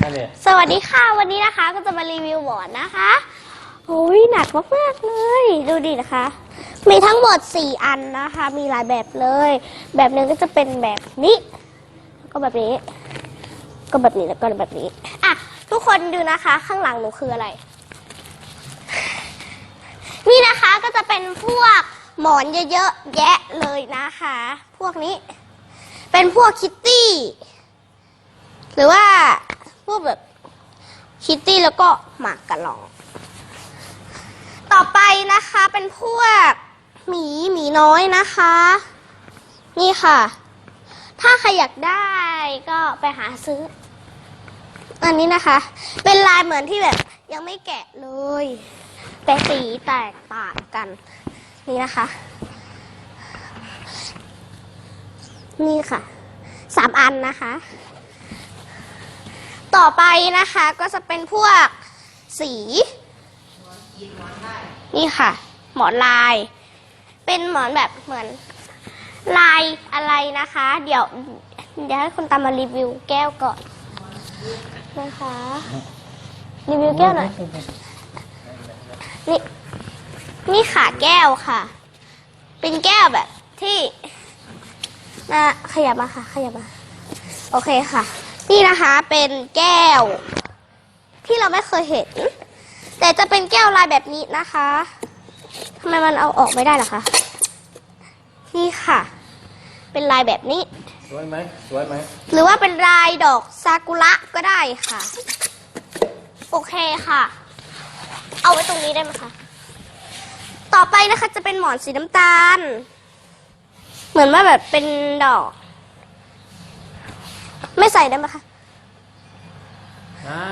นั่นแหละสวัสดีค่ะวันนี้นะคะก็จะมารีวิวหมอนนะคะโอ้ยหนักมากๆเลย ดูดินะคะ มีทั้งหมด 4 อันนะคะ มีหลายแบบเลย แบบหนึ่งก็จะเป็นแบบนี้ก็แบบนี้ ก็แบบนี้แล้วก็แบบนี้อะทุกคนดูนะคะ ข้างหลังหนูคืออะไร นี่นะคะก็จะเป็นพวกหมอนเยอะๆแยะเลยนะคะ พวกนี้ เป็นพวกคิตตี้ หรือว่า พวกแบบคิตตี้แล้วก็หมากกระลอง ต่อไปนะคะเป็นพวกหมีหมีน้อยนะคะ นี่ค่ะ ถ้าใครอยากได้ก็ไปหาซื้อ อันนี้นะคะ เป็นลายเหมือนที่แบบยังไม่แกะเลย แต่สีแตกต่างกัน นี่นะคะ นี่ค่ะสามอันนะคะ ต่อไปนะคะก็จะเป็นพวกสี นี่ค่ะ หมอนลาย เป็นหมอนแบบเหมือนลายอะไรนะคะ เดี๋ยวเดี๋ยวให้คุณตามมารีวิวแก้วก่อนนะคะรีวิวแก้วหน่อยนี่นี่ขาแก้วค่ะ เป็นแก้วแบบที่นะขยับมาค่ะ ขยับมา โอเคค่ะ นี่นะคะเป็นแก้ว ที่เราไม่เคยเห็น แต่จะเป็นแก้วลายแบบนี้นะคะทำไมมันเอาออกไม่ได้ล่ะคะ นี่ค่ะ เป็นลายแบบนี้ สวยไหมสวยไหมหรือว่าเป็นลายดอกซากุระก็ได้ค่ะ โอเคค่ะ เอาไว้ตรงนี้ได้ไหมคะ ต่อไปนะคะจะเป็นหมอนสีน้ำตาล เหมือนว่าแบบเป็นดอก ไม่ใส่ได้ไหมคะ ได้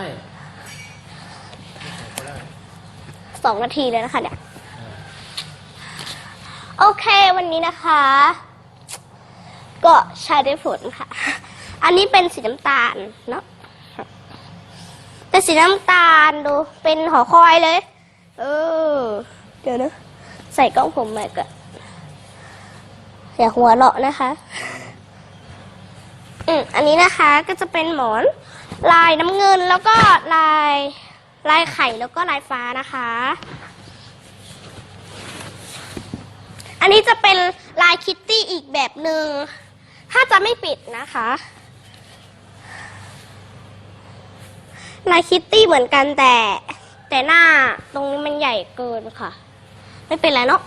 สองนาทีเลยนะคะเนี่ย โอเควันนี้นะคะ ก็ใช้ได้ผลค่ะ อันนี้เป็นสีน้ำตาลเนาะเป็นสีน้ำตาลดูเป็นหอคอยเลย เออ เดี๋ยวนะ ใส่กล้องผมใหม่ก่อนอย่าหัวเราะนะคะ อันนี้นะคะก็จะเป็นหมอน ลายน้ำเงินแล้วก็ลายลายไข่แล้วก็ลายฟ้านะคะ อันนี้จะเป็นลายคิตตี้อีกแบบหนึง่งถ้าจะไม่ปิดนะคะ ลายคิตตี้เหมือนกันแต่แต่หน้าตรงนี้มันใหญ่เกินค่ะ ไม่เป็นไรเนาะ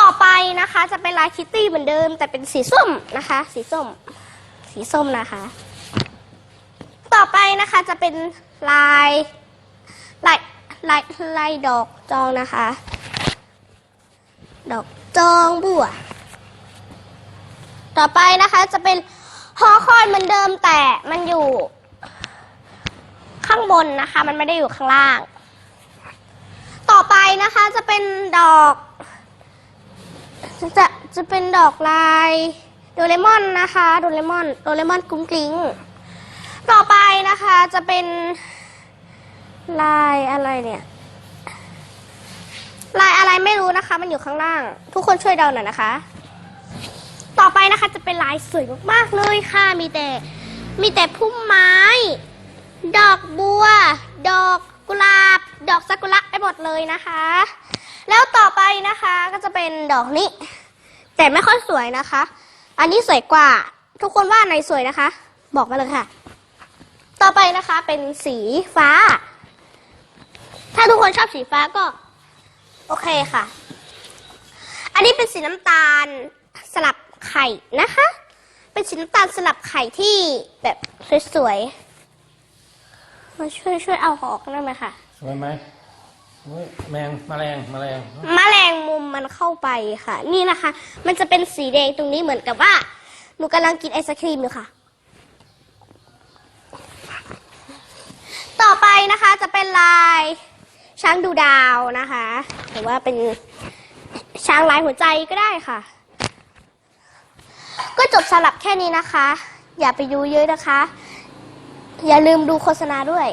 ต่อไปนะคะจะเป็นลายคิตตี้เหมือนเดิมแต่เป็นสีส้มนะคะ สีส้ม สีส้มนะคะ ต่อไปนะคะจะเป็นลายลายลายลายดอกจองนะคะ ดอกจองบัว ต่อไปนะคะจะเป็นฮอคอยเหมือนเดิมแต่มันอยู่ ข้างบนนะคะ มันไม่ได้อยู่ข้างล่าง ต่อไปนะคะจะเป็นดอก จะจะเป็นดอกลาย โดเรมอนนะคะโดเรมอนโดเรมอนกุ้งกลิ้งต่อไปนะคะจะเป็นลายอะไรเนี่ยลายอะไรไม่รู้นะคะ มันอยู่ข้างล่าง ทุกคนช่วยเดาหน่อยนะคะ ต่อไปนะคะจะเป็นลายสวยมากๆเลยค่ะ มีแต่ มีแต่พุ่มไม้ ดอกบัว ดอกกุหลาบ ดอกซากุระไปหมดเลยนะคะ แล้วต่อไปนะคะก็จะเป็นดอกนี้ แต่ไม่ค่อยสวยนะคะ อันนี้สวยกว่า ทุกคนว่าไหนสวยนะคะ บอกมาเลยค่ะ ต่อไปนะคะเป็นสีฟ้า ถ้าทุกคนชอบสีฟ้าก็ โอเคค่ะ อันนี้เป็นสีน้ำตาลสลับไข่นะคะ เป็นสีน้ำตาลสลับไข่ที่แบบสวยๆมาช่วยช่วยเอาออกได้ไหมคะสวยไหม โอ้ยแมงแมลงแมลงแมลงมุมมันเข้าไปค่ะ นี่นะคะ มันจะเป็นสีแดงตรงนี้เหมือนกับว่า หนูกำลังกินไอศครีมอยู่ค่ะ ต่อไปนะคะจะเป็นลายช้างดูดาวนะคะ หรือว่าเป็นช้างลายหัวใจก็ได้ค่ะ ก็จบสลับแค่นี้นะคะ อย่าไปดูเยอะนะคะ อย่าลืมดูโฆษณาด้วย